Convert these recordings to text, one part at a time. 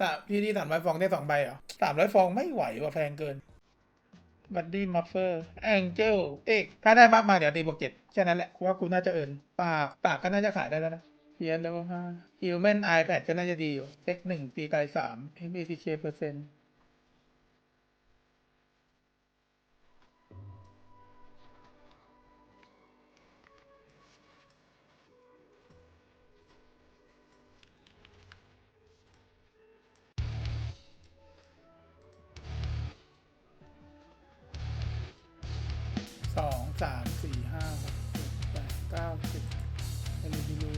สามพี่ที่สามร้อยฟองได้สองใบเหรอสามร้อยฟองไม่ไหวว่ะแพงเกินบัดดี้มัฟเฟอร์แองเจลเอกถ้าได้มากมาเดี๋ยวตีบวกเจ็ดแค่นั้นแหละว่ากูน่าจะเอินปากปากก็น่าจะขายได้แล้วนะเพียนแล้วห้าฮิวแมนไอแพดก็น่าจะดีอยู่เซ็กหนึ่งตีไกลสามเอ็มบีซีเคเปอร์เซ็นต์ เก้าสิบเอลิบิลู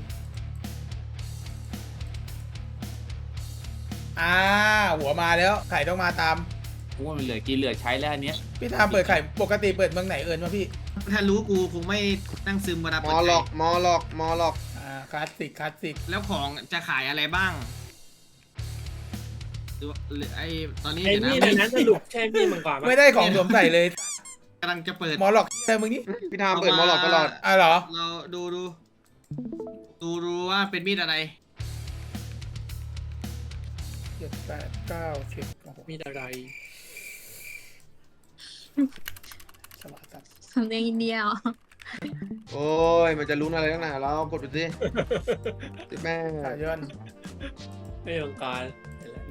อ่าหัวมาแล้วไข่ต้องมาตามกูว่ามันเหลือกินเหลือใช้แล้วอันเนี้ยพี่ทามเปิดไข่ปกติเปิดเมืองไหนเอิญวะพี่ถ้ารู้กูคงไม่นั่งซึมเวลามเปิดอหลไข่อกมอหลอกมอหลอก อ่าคลาสสิกคลาสสิกแล้วของจะขายอะไรบ้างหรือว่าหรือไอตอนนี้ไอ้เดี๋ยวนี่นะ ในนั้นสรุปใช่พี่มังกรปะไม่ได้ของสวมใส่เลย กำลังจะเปิด หมอหลอกเจอมึงนี่พี่ทามเปิดมอหลอกตลอด อ่าเหรอ เราดูดู ดูดูว่าเป็นมีดอะไร เจ็ดแปดเก้าสิบโอ้โหมีอะไรฉลาดจัดสำเนียงอินเดียเหรอโอ้ย มันจะลุ้นอะไรตั้งนานแล้วกดไปสิสิแม่สายย่นไม่มังกรเห็นแล้ว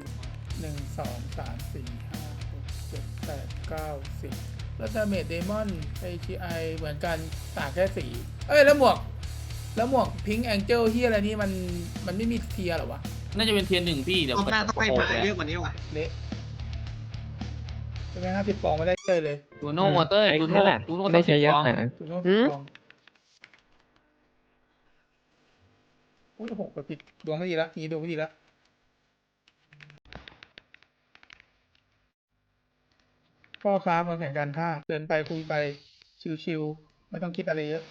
หนึ่งสองสามสี่ห้าหกเจ็ดแปดเก้าสิบ แล้วดาเมจเดมอนไอทีไอเหมือนกันต่างแค่สีเอ้ย แล้วหมวก แล้วหมวกพิงแองเจิลที่อะไรนี่มันมันไม่มีเทียร์เหรอวะ น่าจะเป็นเทียนหนึ่งพี่เดี๋ยวต้องหน้าต้องให้โโหพาเยอะกว่านี้ว่ะเละใช่ไหมห้าสิบปองไม่ได้เลยเลยดูโน่มอเตอร์ไอ้ดูแค่โน่แหละดูโน่ได้ใช้เยอะสงหสิน่บอยถูกต้องหืมปองอุ้ยโอ้โหกดผิดดวงไม่ดีละทีนี้ดวงไม่ดีละ พ่อค้ามาแข่งกันท่าเดินไปคุยไปชิวๆไม่ต้องคิดอะไรเยอะ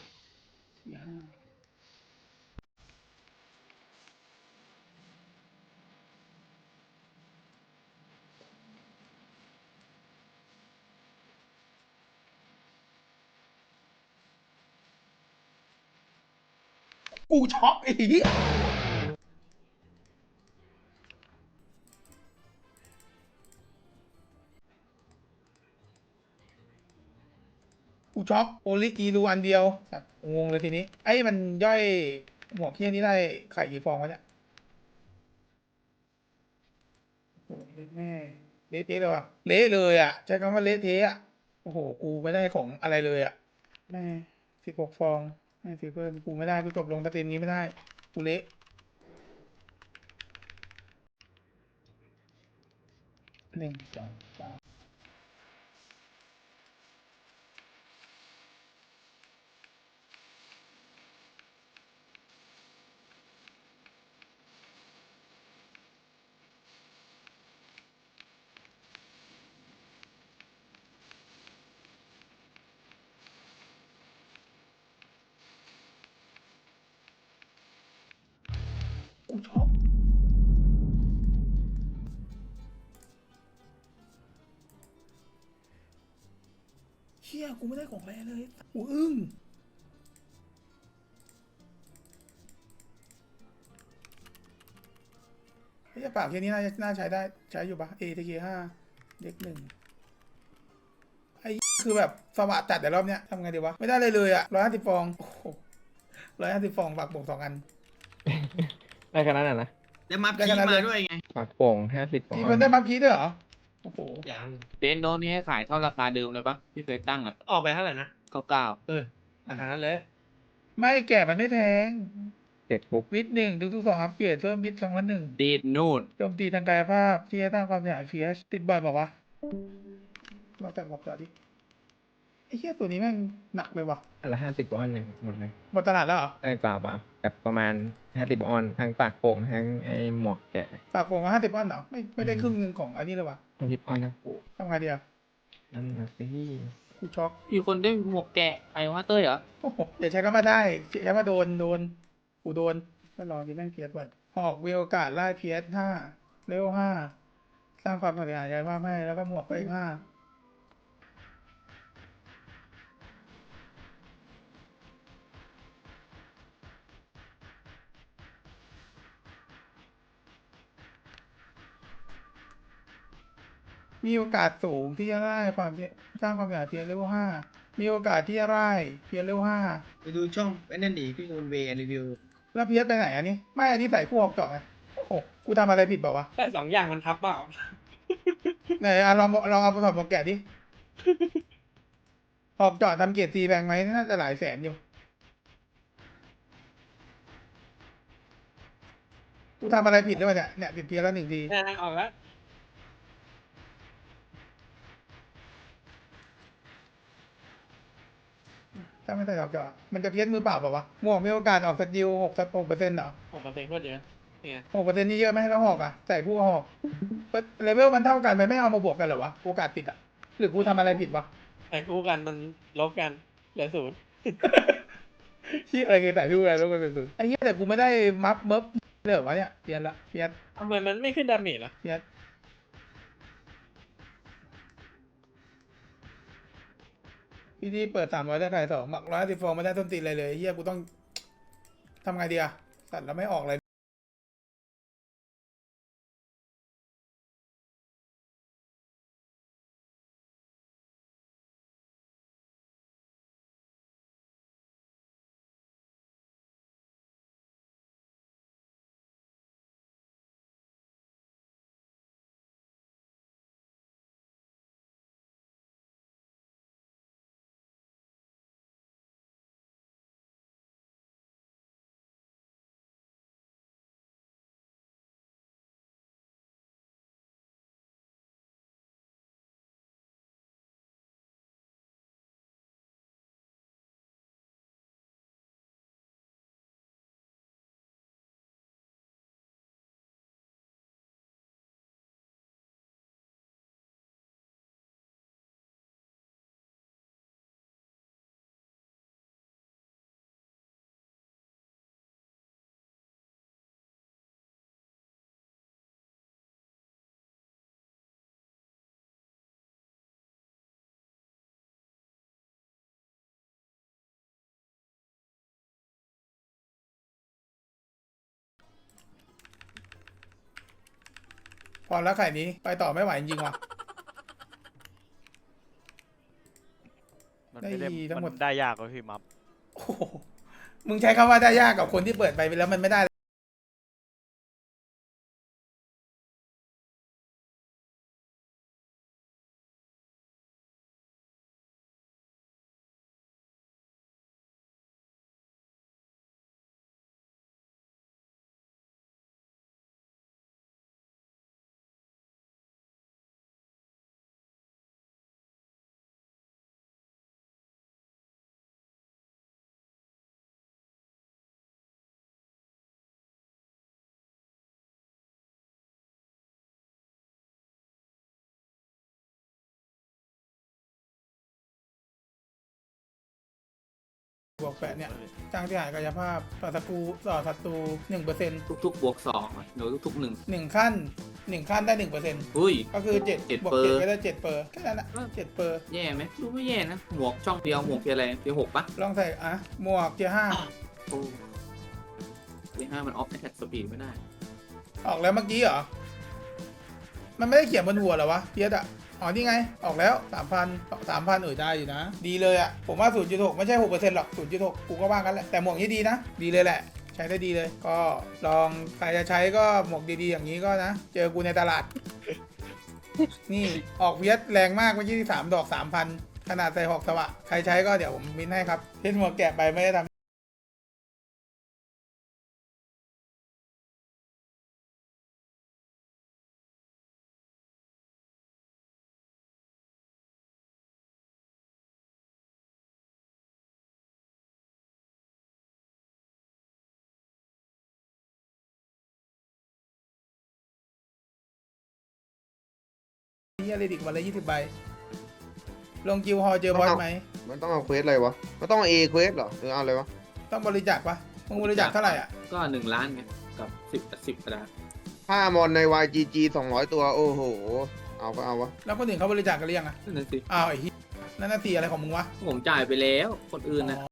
กูช็อกไอ้เหี้ย กูช็อกโอลิกีรูอันเดียวงงเลยทีนี้ ไอ้มันย่อยหมวกเที่ยนี้ได้ไข่กี่ฟองวะเนี่ยแม่เละเทะเลยว่ะเละเลยอะใช้คำว่าเละเทะอะโอ้โหกูไม่ได้ของอะไรเลยอะแม่สิบหกฟองแม่สิเพิ่มกูไม่ได้กูจบลงตะเต็นนี้ไม่ได้กูเละหนึ่งสองสาม เชี่ยกูไม่ได้ของแรงเลยกูอึ้งไอ้ยปากแค่นี้น่าจะน่าใช้ได้ใช้อยู่ปะ ATK ห้าเด็กหนึ่งไอ้คือแบบสวัสดจัดแต่รอบเนี้ยทำไงดีวะ ไม่ได้เลยเลยอะร้อยห้าสิบฟองโอ้โหร้อยห้าสิบฟองฝากบวกสองอัน ได้ขนาดนั้นนะแล้วมาได้พีขนาดนั้นมาด้วยไง ปากโป่งห้าสิบ พี่มันได้มาพีด้วยเหรอ โอ้โหยังเดนโดนนี่ให้ขายเท่าราคาเดิมเลยปะที่เคยตั้งอะออกไปเท่าไหร่นะเก้าเก้าเออราคานั้นเลย ไม่แก่มันไม่แพงเจ็ดปุ๊บวิทย์หนึ่งทุกๆสองอัพเกรดเพิ่มวิทย์สองละหนึ่งเดนนูนโจมตีทางกายภาพที่จะตั้งความเสียหายเฟียสติดบ่อยบอกว่าวะเราแต่บอกต่อดิไอ้เหี้ยตัวนี้แม่งหนักเลยว่ะอันละห้าสิบออนเลยหมดเลยหมดตลาดแล้วเหรอได้เปล่าเปล่าแบบประมาณห้าสิบออนทั้งปากโป่งทั้งไอ้หมวกแกะฝากผมมาห้าสิบอ้อนเหรอไม่ไม่ได้ครึ่งหนึงของอันนี้เลยว่ะ ห้าสิบออนนะทำไงดีอะนั่นนะสิกูช็อกมีคนได้หมวกแกะไอ้ว่าเต้ยเหรอโอ้โหอย่าใช้คำว่าได้ใช้คำว่าโดนโดนกูโดนก็รอกินแม่งเพียสไว้หอกวิวโอกาสไล่เพียสห้าเร็วห้าสร้างความเสียหายมากให้แล้วก็หมวกไปอีกห้า มีโอกาสสูงที่จะได้ความเพียรสร้างความเพียรเพียรเลเวลห้ามีโอกาสที่จะได้เพียรเลเวลห้าไปดูช่องไอ้นั่นดิพี่มูลเวรีวิวแล้วเพียรไปไหนอันนี้ ไม่อันนี้ใส่คู่ออกเจาะไงโอ้โหกูทำอะไรผิดเปล่าวะแต่สองอย่างมันทับเปล่าไหนอะลองลองเอาผสมมาแกะดิออกเจาะทำเกียรติซีแพงไหมน่าจะหลายแสนอยู่ กูทำอะไรผิดหรือเปล่าเนี่ยเนี่ยติดเพียรแล้วหนึ่งทีเนี่ยออกแล้ว ถ้าไม่ใส่ออกเจาะมันจะเพี้ยนมือเปล่าเปล่าวะหมวกมีโอกาสออกสกิลหกหกเปอร์เซ็นต์เหรอหกเปอร์เซ็นต์โคตรเยอะเนี่ยหกเปอร์เซ็นต์นี่เยอะไหมแล้วหอกอะใส่ผู้หอกเลเวลมันเท่ากันมันไม่เอามาบวกกันเหรอวะโอกาสติดอะหรือกูทำอะไรผิดวะแต่คู่กันมันลบกันเหลือศูนย์ที่อะไรคือใส่ผู้อะไรแล้วก็เป็นศูนย์ไอ้เหี้ยแต่กูไม่ได้มัฟเมิฟเลยเหรอวะเนี่ยเพี้ยนละเพี้ยนทำไมมันไม่ขึ้นดาเมจล่ะเพี้ยน พี่ที่เปิดสามร้อยได้ขายสองหมักร้อยสิบฟองไม่ได้ต้นตีนอะไรเลยเฮียกูต้องทำไงดีอะสัตว์แล้วไม่ออกเลย พอแล้วไข่นี้ไปต่อไม่ไหวจริงๆว่ะ มันไม่ได้ได้ทั้งหมด มันได้ยากกว่าพี่มัฟโอ้โหมึงใช้คำว่าได้ยากกับคนที่เปิดไปแล้วมันไม่ได้ บวกแปดเนี่ยจ้างที่หายกายภาพต่อสกรูต่อศัตรูหนึ่งเปอร์เซ็นต์ทุกๆบวกสองอะหรือทุกๆหนึ่งหนึ่งขั้นหนึ่งขั้นได้หนึ่งเปอร์เซ็นต์อุ้ย ก็คือเจ็ดเจ็ดบวกเปอร์ เจ็ดก็ได้เจ็ดเปอร์แค่นั้นแหละเจ็ดเปอร์แย่ไหมดูไม่แย่นะ หมวกช่องเดียวหมวกเทียร์อะไรเทียร์หกปะลองใส่อะหมวกเทียร์ห้าโอ้เทียร์ห้ามันออฟแอทแทกสปีดไม่ได้ ออกแล้วเมื่อกี้เหรอ มันไม่ได้เขียนบนหัวเหรอวะเพียดอะ อ๋อนี่ไง ออกแล้วสามพันสามพันเออได้อยู่นะ ดีเลยอะผมว่าศูนย์จุกไม่ใช่หกเปอร์เซ็นต์หรอกศูนย์จุกกูก็ว่ากันแหละ แต่หมวกนี้ดีนะ ดีเลยแหละใช้ได้ดีเลย ก็ลองใครจะใช้ก็หมวกดีๆ อย่างนี้ก็นะ เจอกูในตลาด นี่ออกเพียดแรงมากเมื่อกี้ที่สามดอกสามพันขนาดใส่หอกสวะ ใครใช้ก็เดี๋ยวผมมินให้ครับเพชรหมวกแกะไปไม่ได้ทำ นี่อะไรดิกวันละยี่สิบใบ ลงกิวฮอลเจอบอสไหม มันต้องเอาเควสอะไรวะ มันต้องเอาเอเควสเหรอหรือเอาอะไรวะ ต้องบริจาคปะมึงบริจาคเท่าไหร่อะ ก็หนึ่งล้านไงกับสิบสิบกระดาษถ้ามอนใน YGG 200 ตัว โอ้โห เอาก็เอาวะ แล้วคนอื่นเขาบริจาคกันหรือยังอะนั่นนะสิอ้าวไอ้เหี้ยนั่นน่ะสีอะไรของมึงวะ ผมจ่ายไปแล้ว คนอื่นนะอ๋อ